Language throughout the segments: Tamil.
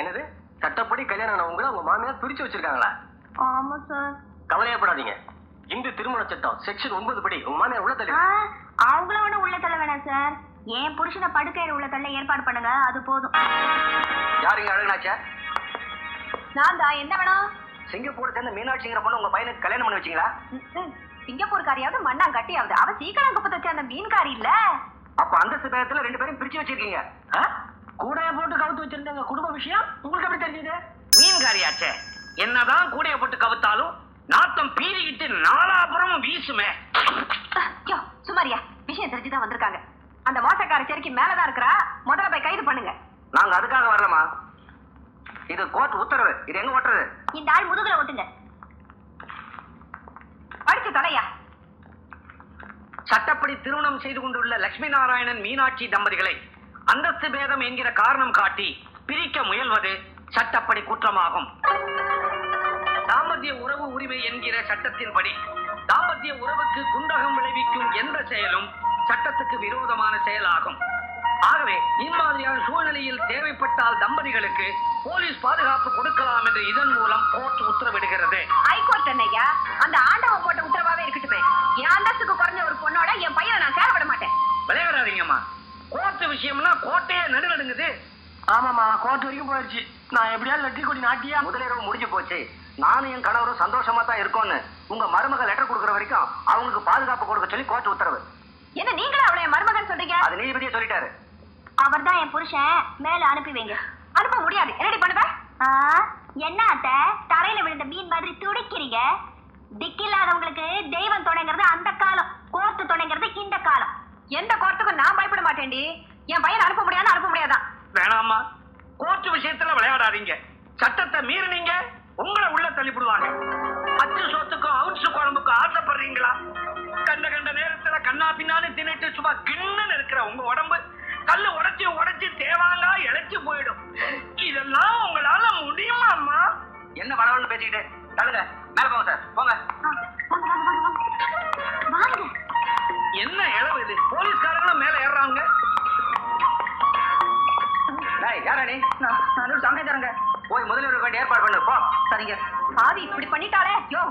என்னது? சட்டப்படி கல்யாணம் ஆனவங்கள உங்க மாமியார் பிரிச்சு வச்சிருக்காங்களா? ஆமா சார். கவலையப்படாதீங்க. இந்து திருமண சட்டம் செக்ஷன் ஒன்பது படி. உங்க மாமியார் உள்ள தள்ளி அவங்கள ஒண்ணு உள்ள தள்ள வேணாம் சார். என் புருஷனை படுக்கையில உள்ள தள்ள ஏற்பாடு பண்ணுங்க அது போதும். யாருங்க அழகுனாச்சா? நான் தான். என்ன வேணும்? சிங்கப்பூர் சேர்ந்த மீனாட்சிங்கிற பொண்ணு உங்க பையனுக்கு கல்யாணம் பண்ணி வச்சீங்களா? சிங்கப்பூர்காரியாவது மண்ணா கட்டியாவது. அவ சீக்கிரம் குப்பத்தை சேர்ந்த மீன்காரி இல்ல. அப்ப அந்தஸ்து பேரத்துல ரெண்டு பேரும் பிரிச்சு வச்சிருக்கீங்க. கூடைய போட்டு கவுத்து வச்சிருந்தாங்க. குடும்ப விஷயம்? உங்களுக்கு எப்படி தெரிஞ்சது? மீன்காரியாச்சே. என்னதான் கூடைய போட்டு கவுத்தாலும் நாத்தம் பீறிக்கிட்டு நாலாபுறமும் வீசுமே. சுமாரியா. விஷயம் தெரிஞ்சுதான் வந்திருக்காங்க. அந்த மோசக்கார செருக்கி மேலதான் இருக்கிறா. முதல்ல போய் கைது பண்ணுங்க. நாங்க அதுக்காக வரலமா இது கோர்ட் உத்தரவு. இது எங்க ஓட்டுறது? இந்த ஆள் முதுகுல ஓட்டுங்க படிச்சு தொலையா. சட்டப்படி திருமணம் செய்து கொண்டுள்ள லட்சுமி நாராயணன் மீனாட்சி தம்பதிகளை அந்தஸ்து பேதம் என்கிற காரணம் காட்டி பிரிக்க முயல்வது சட்டப்படி குற்றமாகும். தாம்பத்திய உறவு உரிமை என்கிற சட்டத்தின்படி தாம்பத்திய உறவுக்கு குந்தகம் விளைவிக்கும் எந்த செயலும் சட்டத்துக்கு விரோதமான செயலாகும். ஆகவே இம்மாதிரியான சூழ்நிலையில் தேவைப்பட்டால் தம்பதிகளுக்கு போலீஸ் பாதுகாப்பு கொடுக்கலாம் என்று இதன் மூலம் கோர்ட் உத்தரவிடுகிறது. ஹைகோர்ட் என்னையா அந்த ஆண்டவன் போட்ட உத்தரவாவே இருக்கட்டுமே. என் அந்தஸ்துக்கு குறைஞ்ச ஒரு பொண்ணோட என் பையனை நான் சேர விட மாட்டேன். விளையாடாதீங்கம்மா. கோர்ட் விஷயம்னா கோட்டையே நடுநடுங்குது. ஆமாமா கோர்ட் வரைக்கும் போயிடுச்சு. நான் எப்படியாவது வெற்றி கொடி நாட்டியா? முதலிரவு முடிஞ்சு போச்சு. நானும் என் கணவரும் சந்தோஷமா தான் இருக்கோம்னு. உங்க மருமக லெட்டர் கொடுக்குற வரைக்கும் அவங்களுக்கு பாதுகாப்பு கொடுக்க சொல்லி கோர்ட் உத்தரவு. என்ன நீங்களும் அவளை என் மருமகன் சொல்றீங்க? அது நீதிபதியே சொல்லிட்டாரு. அவர் தான் என் புருஷன். மேல அனுப்பி வைங்க. அனுப்ப முடியாது. என்னடி பண்ணுவ? என்ன அத்த? தரையில விழுந்த மீன் மாதிரி துடிக்கிறீங்க. திக்கில்லாதவங்களுக்கு தெய்வம் துணைங்கிறது அந்த காலம். கோர்ட்டு துணைங்கிறது இந்த காலம். எந்த கோர்ட்டுக்கும் நான் பயப்பட மாட்டேன்டி. என் பையனை அனுப்ப முடியாது அனுப்ப முடியாதான் வேணாம்மா. கோர்ட் விஷயத்துல விளையாடாதீங்க. சட்டத்தை மீறினீங்க உங்களை உள்ள தள்ளிவிடுவாங்க. அச்சு சோத்துக்கும் அவுன்சு குழம்புக்கும் ஆசைப்படுறீங்களா? கண்ட கண்ட நேரத்துல கண்ணா பின்னான்னு தின்னுட்டு சும்மா கிண்ணுன்னு இருக்கிற உங்க உடம்பு கல்லு உடைச்சு உடைச்சு தேவாங்கா இழைச்சு போயிடும். இதெல்லாம் உங்களால முடியுமா அம்மா என்ன வளவன்னு பேசிக்கிட்டு? தள்ளுங்க. மேல போங்க சார். போங்க. என்ன இளவு இது? போலீஸ்காரங்களும் மேல ஏறுறாங்க. டேய் யாரா நீ? நான் போய் முதலிரவு வேண்டிய ஏற்பாடு பண்ணு போ. சரிங்க. பாவி இப்படி பண்ணிட்டாளே யோ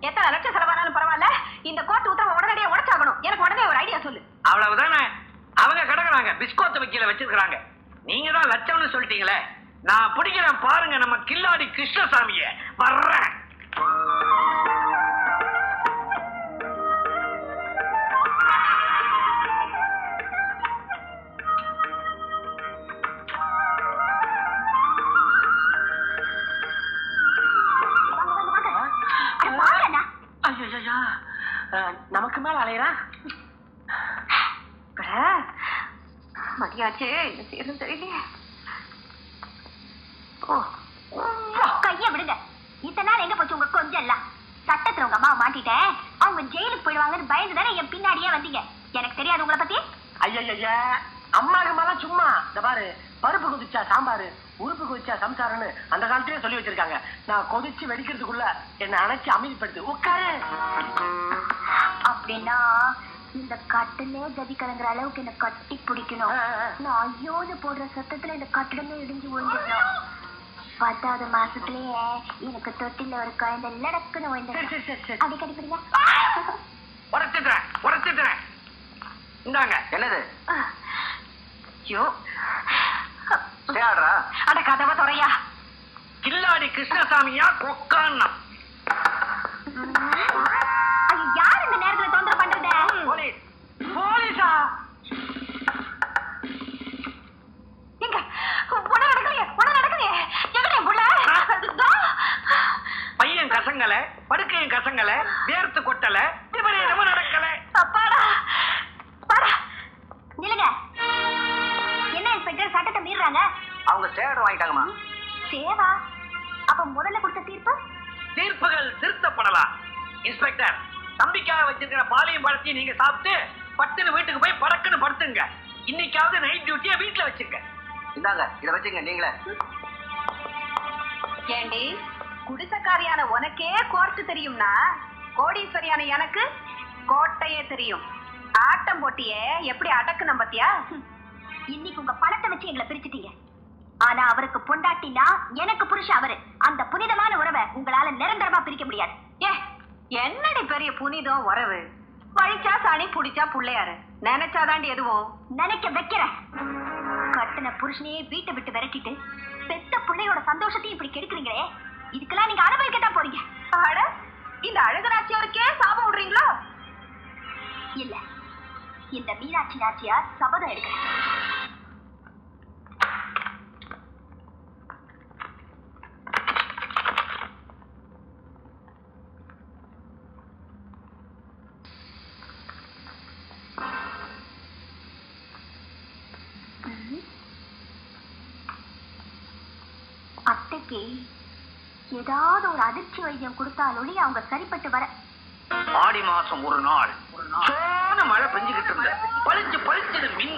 எத்தனை லட்சம் செலவானாலும் பரவாயில்ல. இந்த கோர்ட் உத்தரவை உடனடியாக உடைச்சாகணும். எனக்கு உடனே ஒரு ஐடியா சொல்லு. அவ்வளவுதானே? அவங்க கிடக்குறாங்க. பிஸ்கோத்து வைக்கல வச்சிருக்காங்க நீங்க தான் லட்சம்னு சொல்லிட்டீங்களே. நான் பிடிக்கிறேன் பாருங்க நம்ம கில்லாடி கிருஷ்ணசாமிய. வர்றேன். நமக்கு மேல அலையறா மதியாச்சு என்ன செய்யணும் தெரியலையே. ஓ கைய விடுங்க. இத்தனை நாள் எங்க போச்சு உங்க கொஞ்சம் எல்லாம் சட்டத்துல உங்க அம்மாவை மாட்டிட்டேன். அவங்க ஜெயிலுக்கு போயிடுவாங்கன்னு பயந்து தானே என் பின்னாடியே வந்தீங்க. எனக்கு தெரியாது உங்களை பத்தி. ஐயா அம்மாக்கு மேல சும்மா. இந்த பாரு பருப்பு கொதிச்சா சாம்பார் உருப்பு கொதிச்சா சம்சாரம்னு அந்த காலத்திலே சொல்லி வச்சிருக்காங்க. நான் கொதிச்சு வெடிக்கிறதுக்குள்ள என்ன அணைச்சு அமைதிப்படுத்து. உட்காரு. அப்படின்னா இந்த கட்டிலே கதி கலங்குற அளவுக்கு என்ன கட்டி பிடிக்கணும். நான் ஐயோன்னு போடுற சத்தத்துல இந்த கட்டிடமே இடிஞ்சு விழுந்துடணும். பத்தாவது மாசத்துலயே எனக்கு தொட்டில ஒரு குழந்தை லடக்குன்னு விழுந்துடும் அப்படி கட்டிப்பிடிங்க உடச்சிட்டுறேன் உடச்சிட்டுறேன் இந்தாங்க என்னது? ஐயோ. அட கதவை துறையா. கில்லாடி கிருஷ்ணசாமியா கொக்கான்னா இன்னைக்காவது வீட்டுல வச்சுங்க இந்தாங்க இதை வச்சுங்க நீங்களே. ஏண்டி குடிசக்காரியான உனக்கே கோர்ட்டு தெரியும்னா கோடீஸ்வரியான எனக்கு கோட்டையே தெரியும். ஆட்டம் போட்டியே எப்படி அடக்குன பத்தியா? இன்னைக்கு உங்க பணத்தை வச்சு எங்களை பிரிச்சுட்டீங்க. ஆனா அவருக்கு பொண்டாட்டினா எனக்கு புருஷன் அவரு. அந்த புனிதமான உறவை உங்களால நிரந்தரமா பிரிக்க முடியாது. ஏ என்னடி பெரிய புனிதம் உறவு? பழிச்சா சனி புடிச்சா புள்ளையாரு. நினைச்சாதாண்டி எதுவும்? நினைக்க வைக்கிறேன். கட்டின புருஷனையே வீட்டை விட்டு விரட்டிட்டு பெத்த பிள்ளையோட சந்தோஷத்தையும் இப்படி கெடுக்குறீங்களே? இதுக்கெல்லாம் நீங்க அனுபவிக்கத்தான் போறீங்க. அட இந்த அழகு நாச்சியாருக்கே சாபம் விடுறீங்களோ? இல்ல இந்த மீனாட்சி நாச்சியார் சபதம் எடுக்கிறேன் அத்தைக்கு ஏதாவது வைத்தியம் கொடுத்தால் ஒளி அவங்க சரிப்பட்டு வர. ஆடி மாசம் ஒரு நாள். சோன மழை பெஞ்சுகிட்டு இருந்த பளிச்சு பளிச்சு மின்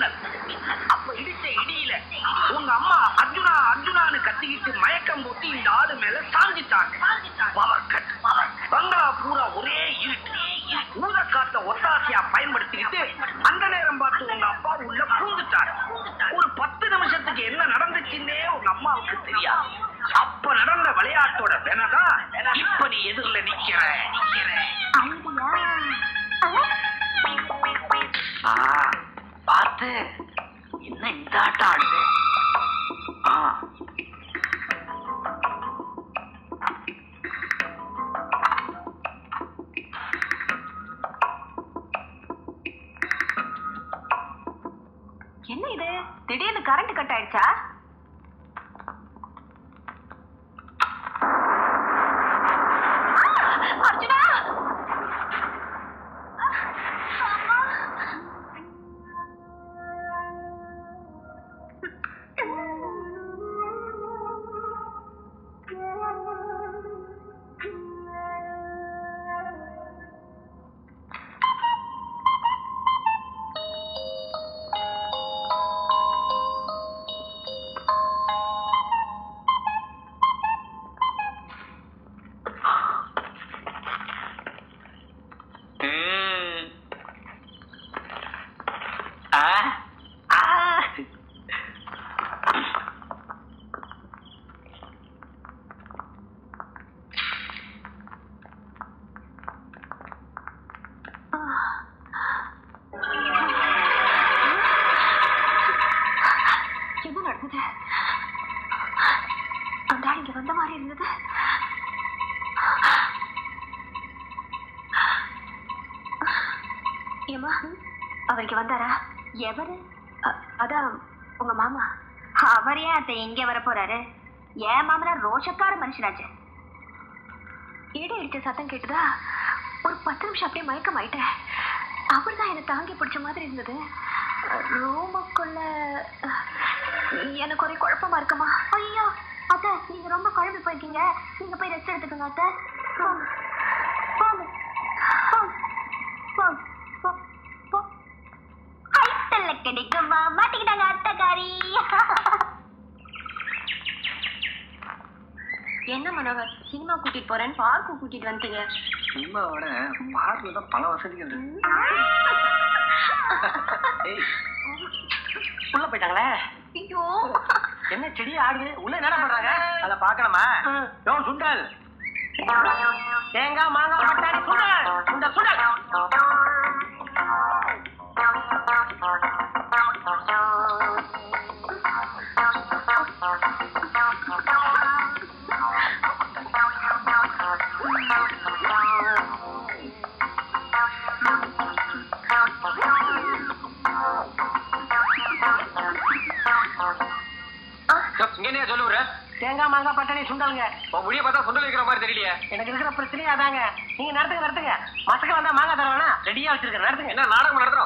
அந்த ஆள் இங்க வந்த மாதிரி இருந்தது. ஏமா அவர் இங்க வந்தாரா? எவரு? அதான் உங்க மாமா. அவர் ஏன் அத்தை இங்க வர போறாரு? ஏன் மாமனார் ரோஷக்கார மனுஷனாச்சு. இடி இடிச்ச சத்தம் கேட்டுதா? ஒரு பத்து நிமிஷம் அப்படியே மயக்கம் ஆயிட்டேன் அவர் தான் என்னை தாங்கி பிடிச்ச மாதிரி இருந்தது. ரூமுக்குள்ள எனக்கு ஒரே குழப்பமா இருக்குமா? ஐயோ அத்தை நீங்க ரொம்ப குழம்பி போயிருக்கீங்க நீங்க போய் ரெஸ்ட் எடுத்துக்கோங்க அத்தை. கிடைக்குமா. மாட்டிக்கிட்டாங்க அத்தைக்காரி. என்ன மனோகர் சினிமா கூட்டிட்டு போறேன்னு பார்க்கு கூட்டிட்டு வந்துட்டீங்க. சினிமாவோட பார்க்ல தான் பல வசதிகள் இருக்கு. ஏய், உள்ள போயிட்டாங்களே? ஐயோ என்ன செடி ஆடுது? உள்ள என்ன பண்றாங்க? அத பாக்கணுமா யோ சுண்டல். தேங்காய் மாங்காய் பட்டாணி சுண்டல். சுண்டல் சுண்டல். எனக்கு இருக்கிற பிரச்சனையே அதாங்க. நீங்க நடத்துங்க நடத்துங்க மசக்க வந்தா மாங்காய் தருவானா? ரெடியா வச்சிருக்கேன். நடத்துங்க என்ன நாடகம் நடத்துறோம்?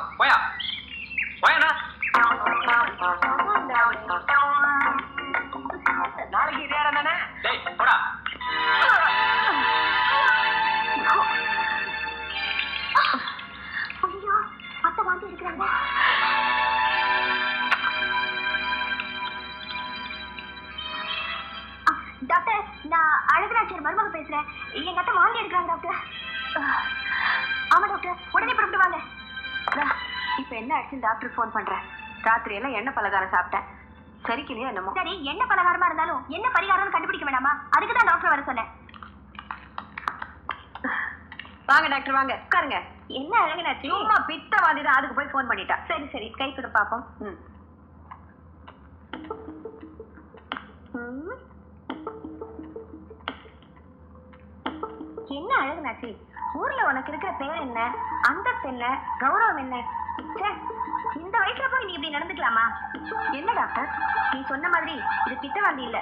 எண்ணெய் பலகாரம் சாப்பிட்டேன்? சரிக்கலையா என்னமோ. சரி என்ன பலகாரமா இருந்தாலும் என்ன பரிகாரம்னு கண்டுபிடிக்க வேணாமா? அதுக்கு தான் டாக்டர் வர சொன்னேன். வாங்க டாக்டர் வாங்க. உட்காருங்க. என்ன அழகுனாச்சு? சும்மா பித்தவாதி தான் அதுக்கு போய் ஃபோன் பண்ணிட்டா. சரி சரி. கை கொடு பாப்போம். என்ன அழகுனாச்சு? ஊர்ல உனக்கு இருக்கிற பேர் என்ன? அந்தஸ்து என்ன? கௌரவம் என்ன? வயசுல போய் நீ இப்படி நடந்துக்கலாமா? என்ன டாக்டர்? நீ சொன்ன மாதிரி இது பித்தவாந்தி இல்ல.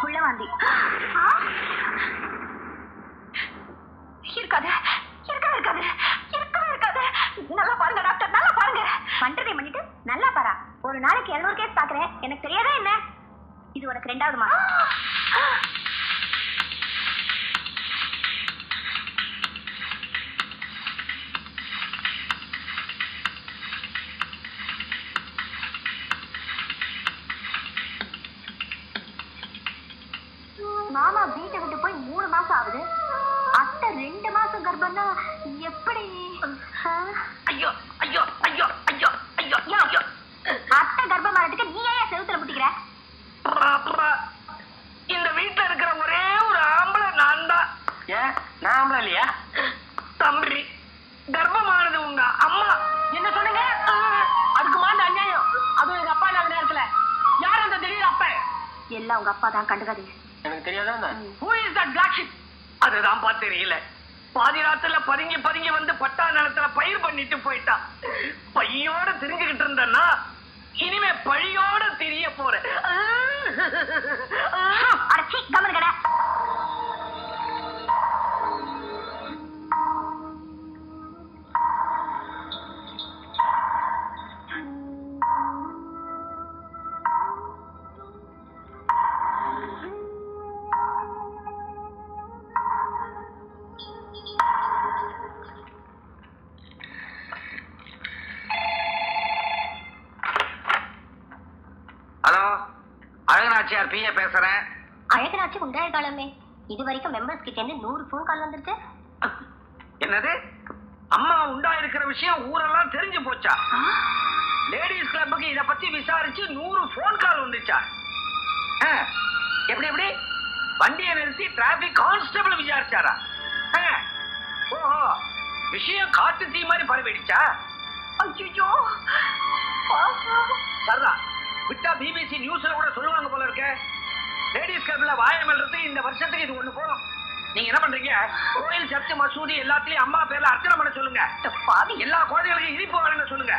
புள்ளவாந்தி ஆ! இருக்காது. இருக்கவே இருக்காது. இருக்கவே இருக்காது. நல்லா பாருங்க டாக்டர் நல்லா பாருங்க. பண்றதை பண்ணிட்டு நல்லா பாரா. ஒரு நாளைக்கு 700 கேஸ் பாக்குறேன். எனக்கு தெரியாதா என்ன? இது உனக்கு ரெண்டாவது மாசம் எல்லாம் உங்க அப்பா தான் கண்டுக்காதீங்க. எனக்கு தெரியாதா who is that black sheep அதுதான் பா தெரியல பாதி ராத்துல பதுங்கி பதுங்கி வந்து பட்டா நிலத்துல பயிர் பண்ணிட்டு போயிட்டான் பையோட தெரிஞ்சுக்கிட்டு இருந்தேன்னா இனிமே பழியோட தெரிய போறேன். அடச்சி கமன் கடை. உண்டாய காலமே இது வரைக்கும் மெம்பர்ஸ் கிட்ட இருந்து நூறு ஃபோன் கால் வந்துருச்சு என்னது? அம்மா உண்டா இருக்கிற விஷயம் ஊரெல்லாம் தெரிஞ்சு போச்சா? லேடிஸ் கிளப்புக்கு இத பத்தி விசாரிச்சு நூறு போன் கால் வந்துச்சா? எப்படி எப்படி? வண்டியை நிறுத்தி டிராபிக் கான்ஸ்டபிள் விசாரிச்சாரா? ஓஹோ. விஷயம் காட்டு தீ மாதிரி பரவிடுச்சா? ஐயோ சரதா விட்டா பிபிசி நியூஸ்ல கூட சொல்லுவாங்க போல இருக்க. லேடிஸ் கிளப்ல வாயமல்றது இந்த வருஷத்துக்கு இது ஒண்ணு போதும். நீங்க என்ன பண்றீங்க? கோயில் சர்ச்சு மசூதி எல்லாத்துலயும் அம்மா பேர்ல அர்ச்சனை பண்ண சொல்லுங்க. பாவி. எல்லா குழந்தைகளுக்கும் இனிப்பு வழங்க சொல்லுங்க.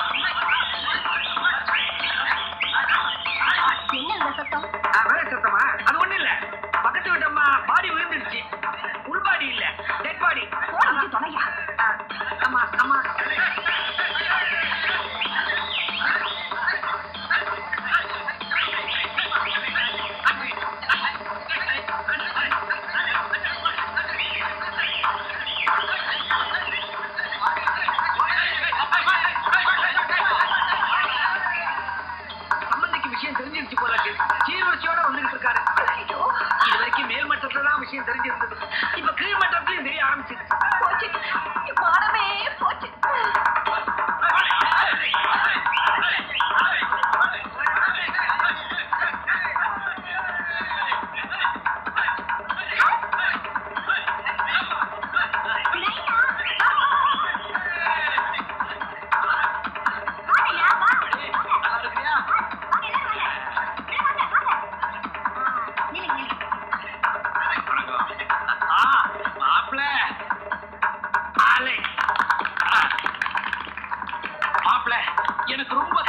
விஷயம் தெரிஞ்சிருந்தது. இப்ப கீழ்மட்டத்திலையும் தெரிய ஆரம்பிச்சிருச்சு. போச்சு. மானமே போச்சு.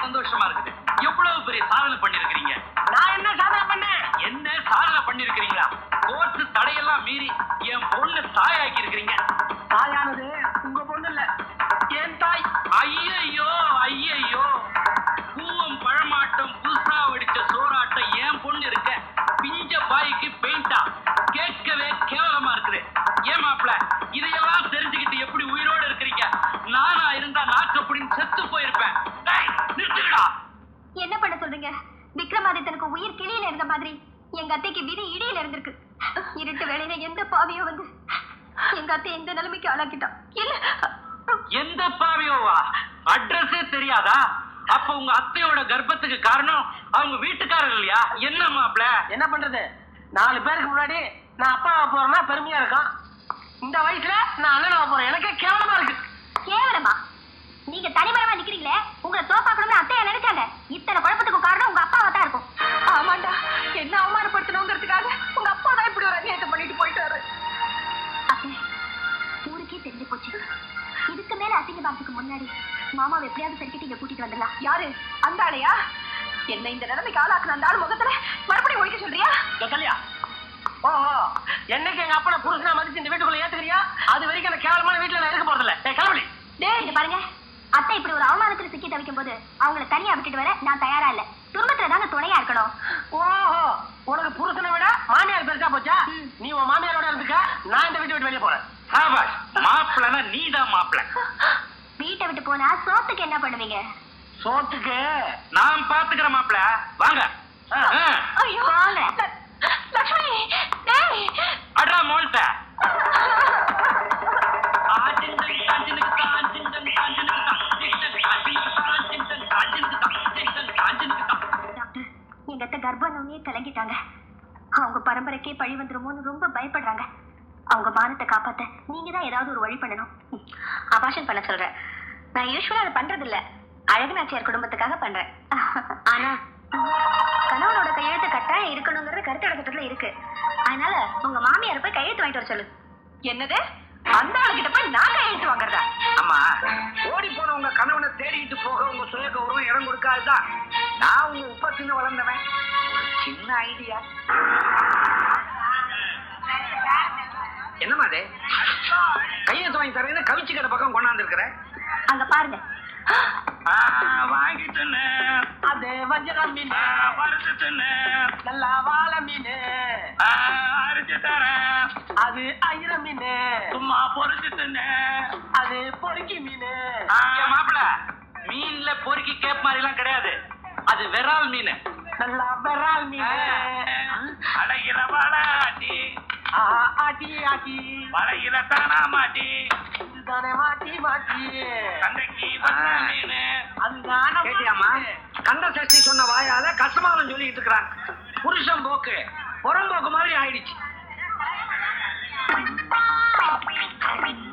சந்தோஷமா இருக்குது. எவ்வளவு பெரிய சாதனை பண்ணிருக்கிறீங்க நான் என்ன சாதனை பண்ணேன்? என்ன சாதனை பண்ணிருக்கிறீங்களா கோர்ட்டு தடையெல்லாம் மீறி என் பொண்ணு தாயாக்கி இருக்கிறீங்க. தாயானது சொல்றீங்க விக்ரமாதித்தனுக்கு உயிர் கிளியில இருந்த மாதிரி எங்க அத்தைக்கு விதி இடியில இருந்திருக்கு. இருட்டு வேலையில எந்த பாவியோ வந்து எங்க அத்தை எந்த நிலைமைக்கு ஆளாக்கிட்டான் இல்ல. எந்த பாவியோவா? அட்ரஸே தெரியாதா? அப்ப உங்க அத்தையோட கர்ப்பத்துக்கு காரணம் அவங்க வீட்டுக்காரர் இல்லையா? என்ன மாப்ள என்ன பண்றது? நாலு பேருக்கு முன்னாடி நான் அப்பாவை போறேன்னா பெருமையா இருக்கும். இந்த வயசுல நான் அண்ணனாவ போறேன். எனக்கே கேவலமா இருக்கு. கேவலமா? நீங்க தனிமரமா நிக்கிறீங்களே உங்களை தோப்பாக்கணும்னு அத்தையா நினைச்சாங்க. இத்தனை குழப்பத்துக்கும் காரணம் உங்க அப்பாவா தான் இருக்கும். ஆமாண்டா என்ன அவமானப்படுத்தணுங்கிறதுக்காக உங்க அப்பா தான் இப்படி ஒரு அநியாயத்தை பண்ணிட்டு போயிட்டாரு ஊருக்கே தெரிஞ்சு போச்சு. இதுக்கு மேல அசிங்கபாரத்துக்கு முன்னாடி மாமாவை எப்படியாவது சரிக்கிட்டு இங்க கூட்டிட்டு வந்துடலாம். யாரு? அந்த ஆளையா என்ன இந்த நிலைமைக்கு ஆளாக்குன அந்த ஆள் முகத்துல மறுபடியும் ஒழிக்க சொல்றியா? கல்யா ஓஹோ என்னைக்கு எங்க அப்பனை புருஷனா மதிச்சு இந்த வீட்டுக்குள்ள ஏத்துக்கிறியா? அது வரைக்கும் அந்த கேவலமான வீட்டுல நான் இருக்க போறதில்ல. ஏய் கிளம்பி. டேய் இங்க பாருங்க. அத்தை இப்படி ஒரு அவமானத்துல சிக்கி தவிக்கும் போது அவங்கள தனியா விட்டுட்டு வர நான் தயாரா இல்ல. துன்பத்துல தாங்க துணையா இருக்கணும். ஓஹோ உனக்கு புருஷனை விட மாமியார் பெருசா போச்சா? நீ உன் மாமியாரோட இருந்துக்க நான் இந்த வீட்டை விட்டு வெளியே போறேன். சாபாஷ் மாப்பிளனா நீதான் மாப்பிள வீட்டை விட்டு போனா சோத்துக்கு என்ன பண்ணுவீங்க? சோத்துக்கு? நான் பாத்துக்கிற மாப்பிள வாங்க. ஐயோ வாங்க. லக்ஷ்மி டேய். அட்ரா மோல்ட்ட கர்ப்பனோடனே கலங்கிட்டாங்க. அவங்க பரம்பரைக்கே பழி வந்துருமோன்னு ரொம்ப பயப்படுறாங்க. அவங்க மானத்தை காப்பாத்த நீங்க தான் ஏதாவது ஒரு வழி பண்ணணும். அபாஷன் பண்ண சொல்றேன். நான் யூஸ்வலா அதை பண்றது இல்ல அழகுநாச்சியார் குடும்பத்துக்காக பண்றேன். ஆனா? கணவனோட கையெழுத்து கட்டாயம் இருக்கணுங்கிறது கருத்தோட சட்டத்துல இருக்கு. அதனால உங்க மாமியார் போய் கையெழுத்து வாங்கிட்டு வர சொல்லு. என்னது? அந்த ஆளுகிட்ட போய் நான் கையெழுத்து வாங்குறதா? ஆமா. ஓடி போன உங்க கணவனை தேடிட்டு போக உங்க சுய கௌரவம் இடம் கொடுக்காதுதான் நான் உங்க உப்ப தின்னு வளர்ந்தவன். ஒரு சின்ன ஐடியா என்னம்மா அது கையெழுத்து வாங்கி தரேன்னு கவிச்சு கடை பக்கம் கொண்டாந்து இருக்கிற அங்க பாருங்க. வாங்கிட்டேன்னு அது வஞ்சரம் மீன். பறிச்சுட்டேன்னு நல்லா வாழ மீன். அரிச்சு தரேன். அது ஐர மீன். சும்மா பொறிச்சுட்டேன்னு அது பொறுக்கி மீன். மாப்பிள மீன்ல பொறுக்கி கேப் மாதிரி எல்லாம் கிடையாது. அது விரால் மீன். நல்லா விரால் மீன். அழகிற வளாட்டி ஆஹா, ஆட்டி. ஆட்டி வளையில தானா மாட்டி. இதுதானே மாட்டி மாட்டி. வந்த மீன். அதுதானே கேட்டியாமா கந்த சஷ்டி சொன்ன வாயால கஷ்டமானம் சொல்லிட்டு இருக்கிறாங்க. புருஷன் போக்கு புறம்போக்கு மாதிரி ஆயிடுச்சு. என்னது